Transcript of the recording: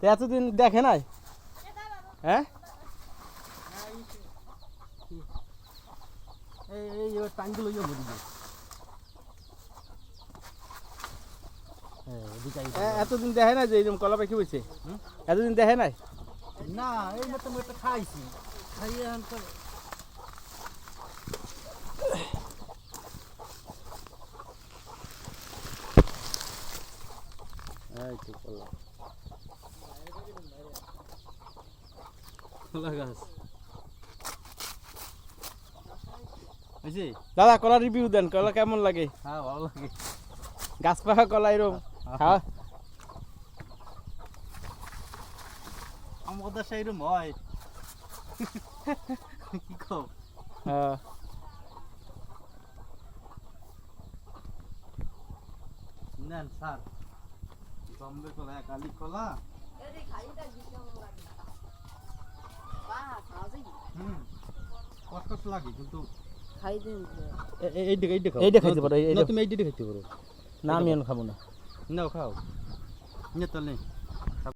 তো এতদিন দেখে নাই? হ্যাঁ? এই টাঙ্গুলো ইয়ে মরি হ্যাঁ এতদিন দেখে নাই যে এরকম কলা পাখি হুম? এতদিন দেখে নাই? না এই মতো মতো খাইছি। খাইয়ে এই তো কলা। কলা গাছ। দাদা কলা রিভিউ দেন কলা কেমন লাগে? হ্যাঁ ভালো লাগে। গাছ পাকা কলা এরকম খাওয়া? আমাদের সেইরকম হয়। কি কম হ্যাঁ। নেন স্যার। বম্বে কলা। কালি কলা কষ্ট লাগে কিন্তু এই দিকে এই দিকে এইটা খাইতে পারো, এই- না তুমি এই দিকে খাইতে পারো। না আমি খাব না। নাও খাও। নিয়ে তাহলে।